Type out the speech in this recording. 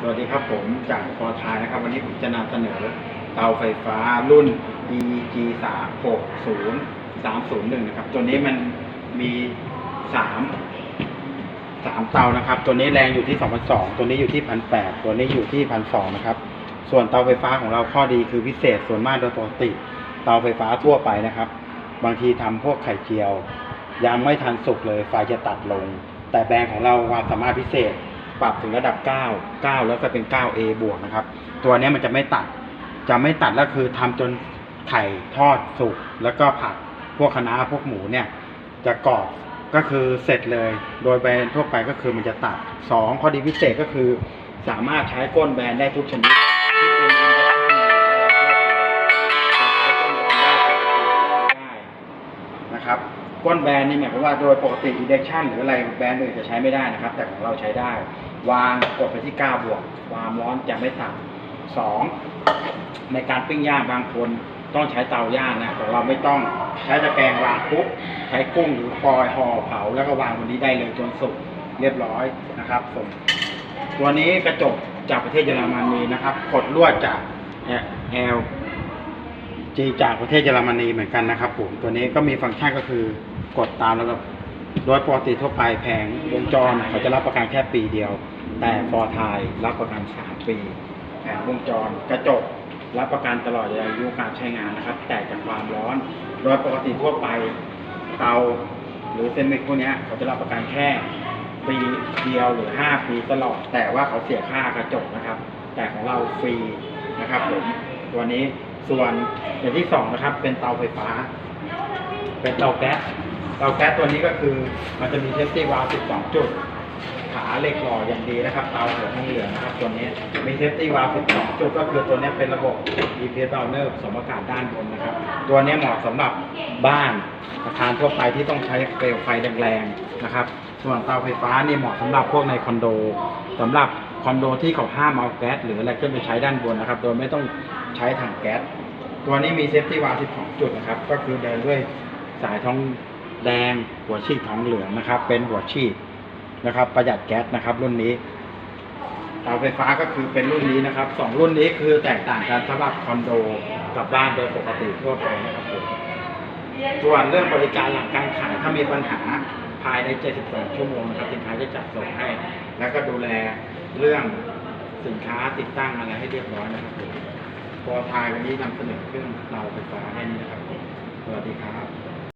สวัสดีครับผมจากพอทายนะครับ วันนี้ผมจะนำเสนอเตาไฟฟ้ารุ่น EG 3 6 0 3 0 1นะครับ ตัวนี้มันมีสามสามเตานะครับ ตัวนี้แรงอยู่ที่2,200ตัวนี้อยู่ที่1,800ตัวนี้อยู่ที่1,200นะครับ ส่วนเตาไฟฟ้าของเราข้อดีคือพิเศษส่วนมากโดยปกติ เตาไฟฟ้าทั่วไปนะครับ บางทีทำพวกไข่เจียว ยังไม่ทันสุกเลยไฟจะตัดลง แต่แบรนด์ของเราความสามารถพิเศษ ปรับถึงระดับ 9 9 แล้วก็เป็น 9A บวกนะครับ ตัวนี้มันจะไม่ตัด จะไม่ตัดแล้วคือทำจนไข่ทอดสุกแล้วก็ผักพวกคะน้าพวกหมูเนี่ย จะกรอบก็คือเสร็จเลย โดยแบรนด์ทั่วไปก็คือมันจะตัด 2 ข้อดีพิเศษก็คือ สามารถใช้ก้นแบรนด์ได้ทุกชนิด ก้นแบรนด์นี่หมายความว่าโดยปกติ induction หรืออะไรแบรนด์อื่นจะใช้ไม่ได้นะครับ แต่ของเราใช้ได้ วางกดไปที่ 9 บวก ความร้อนจะไม่ต่ำสองในการปิ้งย่างบางคนต้องใช้เตาย่างนะของเราไม่ต้องใช้ตะแกรงวางปุ๊บใช้กุ้งหรือฟอยห่อเผา แล้วก็วางบนนี้ได้เลยจนสุกเรียบร้อยนะครับผมตัวนี้กระจกจากประเทศเยอรมนีนะครับกดลวดจาก L จีจากประเทศเยอรมนีเหมือนกันนะครับผมตัวนี้ก็มีฟังก์ชันก็คือ กดตามแล้วก็โดยปกติทั่วไปแผงวงจรเขาจะรับประกันแค่ปีเดียว แต่ฟอร์ทายรับประกัน3ปีแผงวงจรกระจกรับประกันตลอดอายุการใช้งานนะครับ แต่จากความร้อน โดยปกติทั่วไปเตาหรือเซรามิกพวกนี้เขาจะรับประกันแค่ปีเดียวหรือ 5 ปีตลอด แต่ว่าเขาเสียค่ากระจกนะครับ แต่ของเราฟรีนะครับผมตัวนี้ส่วนอย่างที่สองนะครับเป็นเตาไฟฟ้า เป็นเตาแก๊ส เตาแก๊สตัวนี้ก็คือมันจะมีเทสตี้วาล์ว12 จุด ขาเหล็กหล่ออย่างดีนะครับเตาหัวทองเหลืองนะครับตัวนี้มีเทสตี้วาล์ว12 จุด ก็คือตัวนี้เป็นระบบ EPS Burner สมอากาศด้านบนนะครับ ตัวนี้เหมาะสำหรับบ้านอาคารทั่วไปที่ต้องใช้เปลวไฟแรงๆนะครับ ส่วนเตาไฟฟ้านี่เหมาะสำหรับพวกในคอนโดสำหรับคอนโดที่เขาห้ามเอาแก๊สหรืออะไรขึ้นไปใช้ด้านบนนะครับ โดยไม่ต้องใช้ถังแก๊ส ตัวนี้มีเซฟตี้วาล์ว12 จุดนะครับ ก็คือเดินด้วยสายทอง แดงหัวฉีดทองเหลืองนะครับ เป็นหัวฉีดนะครับ ประหยัดแก๊สนะครับ รุ่นนี้เตาไฟฟ้าก็คือเป็นรุ่นนี้นะครับสองรุ่นนี้คือแตกต่างกันสำหรับคอนโดกับบ้านโดยปกติทั่วไปนะครับผมส่วนเรื่องบริการหลังการขายถ้ามีปัญหาภายใน 72 ชั่วโมงนะครับสินค้าจะจัดส่งให้ แล้วก็ดูแลเรื่องสินค้าติดตั้งอะไรให้เรียบร้อยนะครับผมพอทายวันนี้นำเสนอเครื่องเตาไฟฟ้าแค่นี้นะครับผมสวัสดีครับ